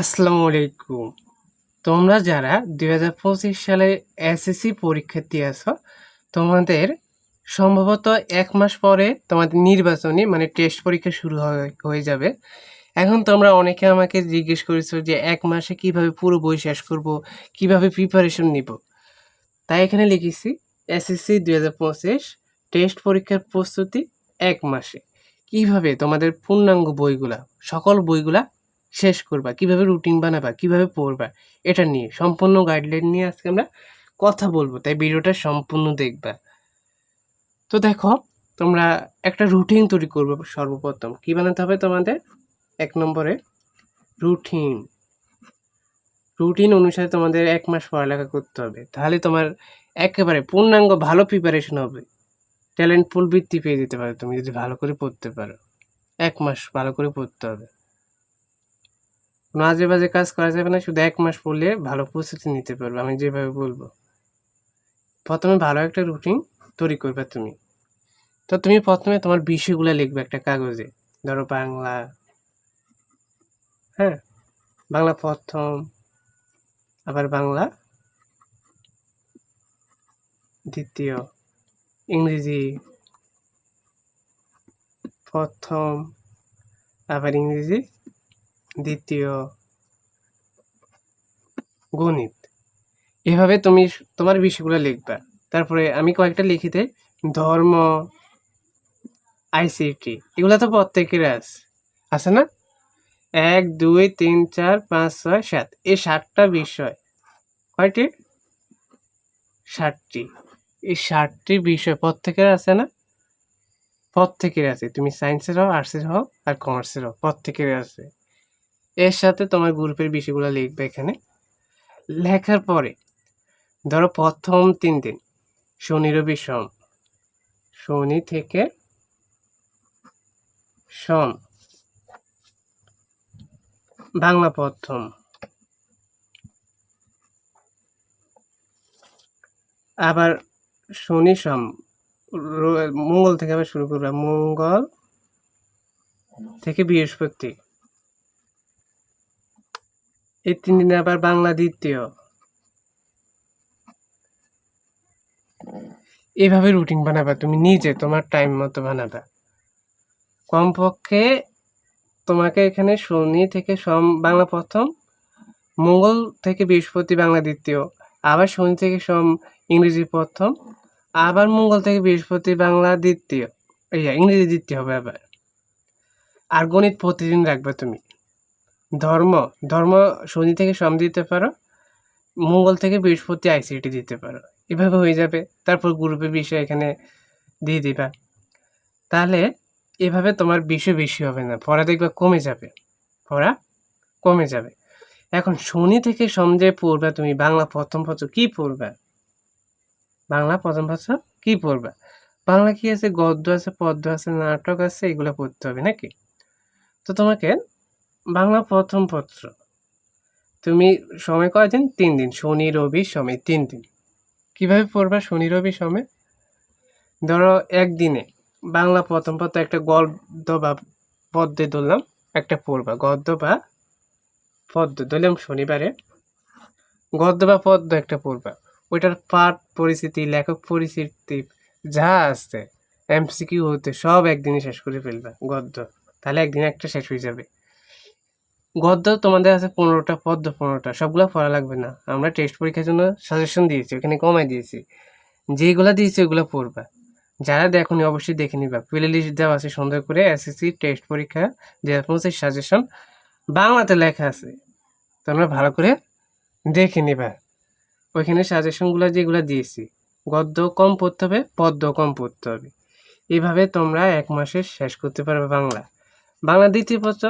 আসসালামু আলাইকুম। তোমরা যারা দুই হাজার পঁচিশ সালে এসএসসি পরীক্ষার্থী আছো তোমাদের সম্ভবত এক মাস পরে তোমাদের নির্বাচনী মানে টেস্ট পরীক্ষা শুরু হয়ে যাবে। এখন তোমরা অনেকে আমাকে জিজ্ঞেস করেছ যে এক মাসে কীভাবে পুরো বই শেষ করব, কীভাবে প্রিপারেশন নিব? তাই এখানে লিখেছি, এসএসসি দুই হাজার পঁচিশ টেস্ট পরীক্ষার প্রস্তুতি এক মাসে। কীভাবে তোমাদের পূর্ণাঙ্গ বইগুলা, সকল বইগুলা শেষ করবা? কীভাবে রুটিন বানাবা? কীভাবে পড়বা? এটা নিয়ে সম্পূর্ণ গাইডলাইন নিয়ে আজকে আমরা কথা বলব। তাই ভিডিওটা সম্পূর্ণ দেখবা। তো দেখো, তোমরা একটা রুটিন তৈরি করবে সর্বপ্রথম। কী বানাতে হবে তোমাদের? এক নম্বরে রুটিন রুটিন অনুসারে তোমাদের এক মাস পড়ালেখা করতে হবে। তাহলে তোমার একেবারে পূর্ণাঙ্গ ভালো প্রিপারেশন হবে। ট্যালেন্ট ফুল বৃত্তি পেয়ে যেতে পারো তুমি যদি ভালো করে পড়তে পারো। এক মাস ভালো করে পড়তে হবে। কোনো আজে বাজে কাজ করা যাবে না, শুধু এক মাস পড়লে ভালো প্রস্তুতি নিতে পারবে, আমি যেভাবে বলব। প্রথমে ভালো একটা রুটিন তৈরি করবে তুমি। তো তুমি প্রথমে তোমার বিষয়গুলো লিখবে একটা কাগজে, ধরো বাংলা হ্যাঁ? বাংলা প্রথম, আবার বাংলা, দ্বিতীয়, ইংরেজি, প্রথম, আবার ইংরেজি দ্বিতীয় গণিত। এভাবে তুমি তোমার বিষয়গুলো লিখবা। তারপরে আমি কয়েকটা লিখি দেই ধর্ম আইসিটি এগুলো তো প্রত্যেকের আছে আছে না? এক, দুই, তিন, চার, পাঁচ, ছয়, সাত, এই সাতটা বিষয়। কয়টি? ষাটটি এই ষাটটি বিষয় প্রত্যেকের আছে না? প্রত্যেকের আছে। তুমি সায়েন্সের হও আর্টসের হও, আর কমার্সের হও, প্রত্যেকের আছে। এর সাথে তোমার গ্রুপের বিষয়গুলো লিখবে এখানে। লেখার পরে, ধরো প্রথম তিন দিন, শনি, রবি, সোম। শনি থেকে সোম। বাংলা প্রথম। আবার শনি, সোম। মঙ্গল থেকে আবার শুরু করবে। মঙ্গল থেকে বৃহস্পতি। এই তিন দিনে আবার বাংলা দ্বিতীয়। এভাবে রুটিন বানাবা, তুমি নিজে তোমার টাইম মতো বানাবা। কমপক্ষে তোমাকে এখানে শনি থেকে সোম, বাংলা প্রথম, মঙ্গল থেকে বৃহস্পতি, বাংলা দ্বিতীয়। আবার শনি থেকে সোম, ইংরেজি প্রথম, আবার মঙ্গল থেকে বৃহস্পতি, বাংলা দ্বিতীয়। ইংরেজি দ্বিতীয় হবে আবার। আর গণিত প্রতিদিন রাখবে তুমি। ধর্ম ধর্ম শনি থেকে সোম দিতে পারো, মঙ্গল থেকে বৃহস্পতি আইসিটি দিতে পারো। এভাবে হয়ে যাবে। তারপর গ্রুপের বিষয় এখানে দিয়ে দিবা। তাহলে এভাবে তোমার বিষয় বেশি হবে না। পড়া দেখবা কমে যাবে। পড়া কমে যাবে। এখন শনি থেকে সোম যে পড়বা তুমি, বাংলা প্রথম বছর কি পড়বা? বাংলা প্রথম বছর কি পড়বা? বাংলা কি আছে? গদ্য আছে, পদ্য আছে, নাটক আছে, এগুলো পড়তে হবে নাকি? তো তোমাকে বাংলা প্রথম পত্র। তুমি সময় কয়দিন? তিন দিন। শনি, রবি, সময় তিন দিন। কীভাবে পড়বা শনি, রবি, সময়? ধরো একদিনে বাংলা প্রথম পত্র একটা গদ্য বা পদ্মে ধরলাম, একটা পড়বা। গদ্য বা পদ্ম ধরলাম শনিবারে। গদ্য বা পদ্ম একটা পড়বা। ওইটার পাঠ পরিস্থিতি লেখক পরিস্থিতি যা আছে, এমসিকিউ হতে সব একদিনে শেষ করে ফেলবা গদ্য। তাহলে একদিন একটা শেষ হয়ে যাবে। গদ্য তোমাদের আছে পনেরোটা পদ্য পনেরোটা, সবগুলো পড়া লাগবে না। আমরা টেস্ট পরীক্ষার জন্য সাজেশন দিয়েছি, ওখানে কমাই দিয়েছি। যেগুলো দিয়েছি ওগুলো পড়বা। যারা দেখনি অবশ্যই দেখে নিবা। প্লে লিস্ট দেওয়া আছে সুন্দর করে এসএসসি টেস্ট পরীক্ষা দু হাজার পঁচিশ সাজেশন বাংলাতে লেখা আছে। তোমরা ভালো করে দেখে নিবা। ওইখানে সাজেশনগুলো যেগুলো দিয়েছি, গদ্য কম পড়তে হবে পদ্য কম পড়তে হবে। এইভাবে তোমরা এক মাসে শেষ করতে পারবে বাংলা। বাংলা দ্বিতীয় পত্র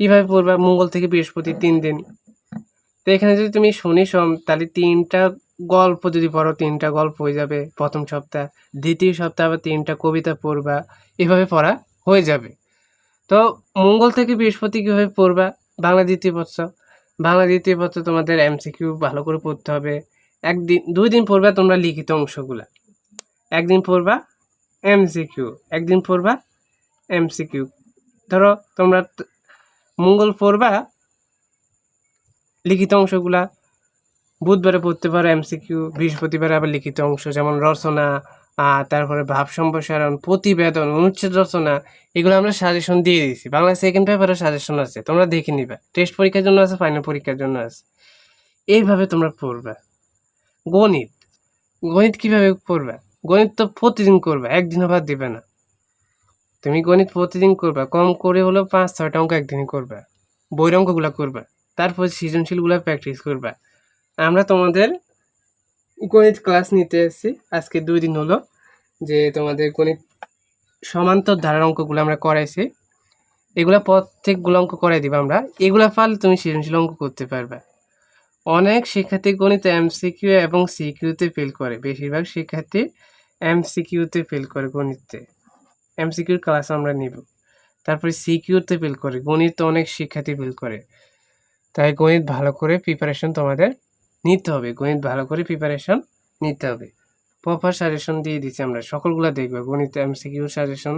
কীভাবে পড়বা? মঙ্গল থেকে বৃহস্পতি তিন দিন। তো এখানে যদি তুমি শনি, সোম, তাহলে তিনটা গল্প যদি পড়ো, তিনটা গল্প হয়ে যাবে প্রথম সপ্তাহ। দ্বিতীয় সপ্তাহ আবার তিনটা কবিতা পড়বা। এভাবে পড়া হয়ে যাবে। তো মঙ্গল থেকে বৃহস্পতি কীভাবে পড়বা? বাংলা দ্বিতীয় পত্র বাংলা দ্বিতীয় পত্র তোমাদের এমসিকিউ ভালো করে পড়তে হবে। একদিন, দুই দিন পড়বা তোমরা লিখিত অংশগুলা। একদিন পড়বা এমসিকিউ একদিন পড়বা এমসিকিউ ধরো তোমরা মঙ্গল পড়বা লিখিত অংশগুলা বুধবারে পড়তে পারো এমসিকিউ বৃহস্পতিবারে আবার লিখিত অংশ, যেমন রচনা তারপরে ভাব সম্প্রসারণ, প্রতিবেদন, অনুচ্ছেদ রচনা, এগুলো আমরা সাজেশন দিয়ে দিয়েছি। বাংলা সেকেন্ড পেপারে সাজেশন আছে, তোমরা দেখে নিবা। টেস্ট পরীক্ষার জন্য আছে ফাইনাল পরীক্ষার জন্য আছে। এইভাবে তোমরা পড়বে। গণিত গণিত কীভাবে পড়বে? গণিত তো প্রতিদিন করবে একদিন বাদ দিবে না। তুমি গণিত প্রতিদিন করবে, কম করে হলেও পাঁচ, ছয়টা অঙ্ক একদিনই করবে। বইয়ের অঙ্কগুলো করবে, তারপর সৃজনশীলগুলো প্র্যাকটিস করবে। আমরা তোমাদের গণিত ক্লাস নিতে এসেছি। আজকে দুই দিন হলো যে তোমাদের গণিত সমান্তর ধারার অঙ্কগুলো আমরা করাইছি। এগুলা প্রত্যেকগুলো অঙ্ক করাই দিব আমরা। এগুলো পারলে তুমি সৃজনশীল অঙ্ক করতে পারবে। অনেক শিক্ষার্থী গণিত এমসিকিউ এবং সিকিউতে ফেল করে। বেশিরভাগ শিক্ষার্থী এম এমসিকিউতে ফেল করে গণিতে। এমসিকিউর ক্লাস আমরা নিব। তারপরে সিকিউতে ফেল করে। গণিত অনেক শিক্ষার্থী ফেল করে। তাই গণিত ভালো করে প্রিপারেশন তোমাদের নিতে হবে। গণিত ভালো করে প্রিপারেশন নিতে হবে। প্রপার সাজেশন দিয়ে দিচ্ছি আমরা। সকলগুলো দেখবে। গণিত এমসিকিউ সাজেশন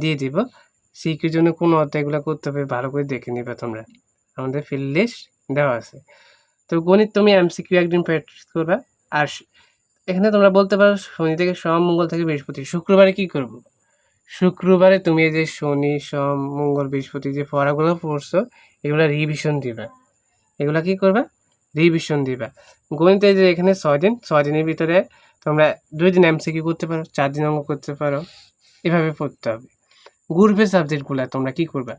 দিয়ে দিব। সিকিউর জন্য কোন অধ্যায়গুলো করতে হবে ভালো করে দেখে নিবে তোমরা। আমাদের ফিল্ড লিস্ট দেওয়া আছে। তো গণিত তুমি এমসিকিউ একদিন প্র্যাকটিস করবে। আর এখানে তোমরা বলতে পারো শনি থেকে সোম, মঙ্গল থেকে বৃহস্পতি। শুক্রবারে কি করব? শুক্রবারে তুমি যে শনি, সোম, মঙ্গল, বৃহস্পতি যে পড়াগুলো পড়ছো, এগুলো রিভিশন দিবে। এগুলা কি করবে? রিভিশন দিবা। গণিতে যে এখানে ছয় দিন, ছয় দিনের ভিতরে তোমরা দুই দিন এমসিকিউ করতে পারো, চার দিন অঙ্ক করতে পারো, এভাবে পড়তে হবে। গ্রুপের সাবজেক্টগুলো তোমরা কি করবে?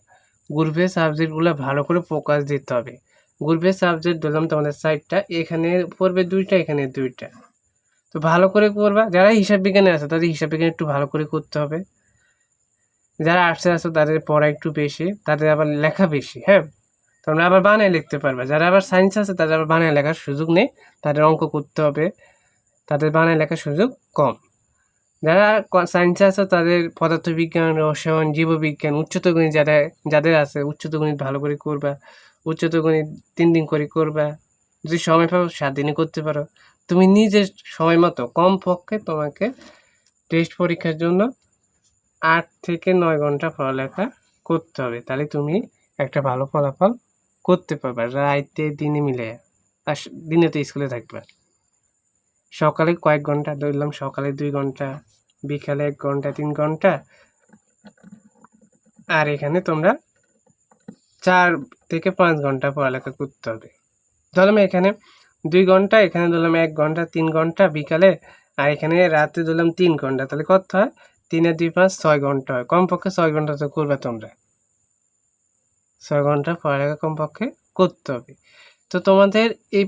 গ্রুপের সাবজেক্টগুলো ভালো করে ফোকাস দিতে হবে। গ্রুপের সাবজেক্ট ধরলাম তোমাদের সাইডটা এখানে পড়বে দুইটা, এখানে দুইটা। তো ভালো করে করবা যারা হিসাব বিজ্ঞানে আছে, তাদের হিসাব বিজ্ঞান একটু ভালো করে করতে হবে। যারা আর্টসে আছে তাদের পড়া একটু বেশি, তাদের আবার লেখা বেশি হ্যাঁ? তোমরা আবার বানায় লিখতে পারবে। যারা আবার সায়েন্স আছে, তাদের আবার বানায় লেখার সুযোগ নেই। তাদের অঙ্ক করতে হবে। তাদের বানায় লেখার সুযোগ কম। যারা সায়েন্সে আছে, তাদের পদার্থবিজ্ঞান, রসায়ন, জীববিজ্ঞান উচ্চতর গণিত যাদের যাদের আছে উচ্চতর গণিত ভালো করে করবা। উচ্চতর গণিত তিন দিন করে করবা। যদি সময় পাও, সাত দিনে করতে পারো। তুমি নিজের সময় মতো কম পক্ষে তোমাকে টেস্ট পরীক্ষার জন্য আট থেকে নয় ঘণ্টা পড়ালেখা করতে হবে। তাহলে তুমি একটা ভালো ফলাফল করতে পারবে। রাইতে দিনে মিলে আর দিনে তো স্কুলে থাকবে। সকালে কয়েক ঘণ্টা, ধরলাম সকালে দুই ঘণ্টা, বিকালে এক ঘণ্টা, তিন ঘণ্টা। আর এখানে তোমরা চার থেকে পাঁচ ঘণ্টা পড়ালেখা করতে হবে। ধরলাম এখানে দুই ঘণ্টা, এখানে ধরলাম এক ঘণ্টা, তিন ঘণ্টা, বিকালে আর এখানে রাতে ধরলাম তিন ঘণ্টা। তাহলে কত হয়? তিনে দুই পাঁচ ছয় ঘণ্টা হয়। কমপক্ষে ছয় ঘণ্টা তো করবে তোমরা। ছয় ঘণ্টা পড়ালেখা কমপক্ষে করতে হবে। তো তোমাদের এই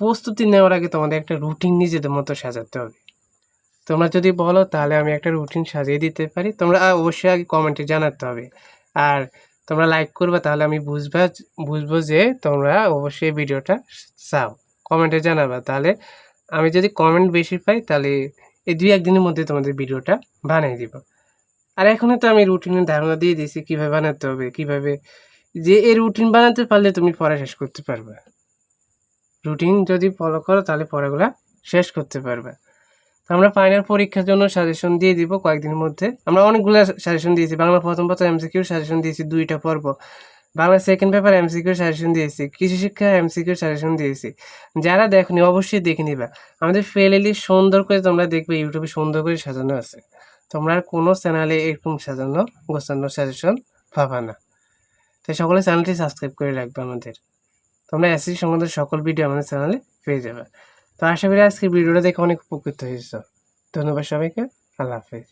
প্রস্তুতি নেওয়ার আগে তোমাদের একটা রুটিন নিজেদের মতো সাজাতে হবে। তোমরা যদি বলো, তাহলে আমি একটা রুটিন সাজিয়ে দিতে পারি। তোমরা অবশ্যই আগে কমেন্টে জানাতে হবে। আর তোমরা লাইক করবে, তাহলে আমি বুঝবা, বুঝব যে তোমরা অবশ্যই ভিডিওটা চাও। কমেন্টে জানাবা। তাহলে আমি যদি কমেন্ট বেশি পাই, তাহলে এই দুই একদিনের মধ্যে তোমাদের ভিডিওটা বানিয়ে দিব। আর এখনই তো আমি রুটিনের ধারণা দিয়ে দিয়েছি কীভাবে বানাতে হবে, কীভাবে যে এই রুটিন বানাতে পারলে তুমি পড়া শেষ করতে পারবে। রুটিন যদি ফলো করো তাহলে পড়াগুলা শেষ করতে পারবে। তো আমরা ফাইনাল পরীক্ষার জন্য সাজেশন দিয়ে দিব কয়েকদিনের মধ্যে। আমরা অনেকগুলো সাজেশন দিয়েছি, বাংলা প্রথম প্রথম এমসিকিউর সাজেশন দিয়েছি, দুইটা পর্ব। বাংলা সেকেন্ড পেপার এমসিকিউর সাজেশন দিয়েছি, কৃষি শিক্ষা এমসিকিউর সাজেশন দিয়েছি। যারা দেখনি, অবশ্যই দেখে নিবা। আমাদের ফেলেলি সুন্দর করে তোমরা দেখবে ইউটিউবে সুন্দর করে সাজানো আছে। তোমরা আর কোনো চ্যানেলে এরকম সাজানো, গোছানো সাজেশন পাবা না। তাই সকলে চ্যানেলটি সাবস্ক্রাইব করে রাখবে আমাদের। তোমরা এসএসসি সম্বন্ধে সকল ভিডিও আমাদের চ্যানেলে পেয়ে যাবে। তো আশা করি আজকের ভিডিওটা দেখে অনেক উপকৃত হয়েছ। ধন্যবাদ সবাইকে। আল্লাহ হাফেজ।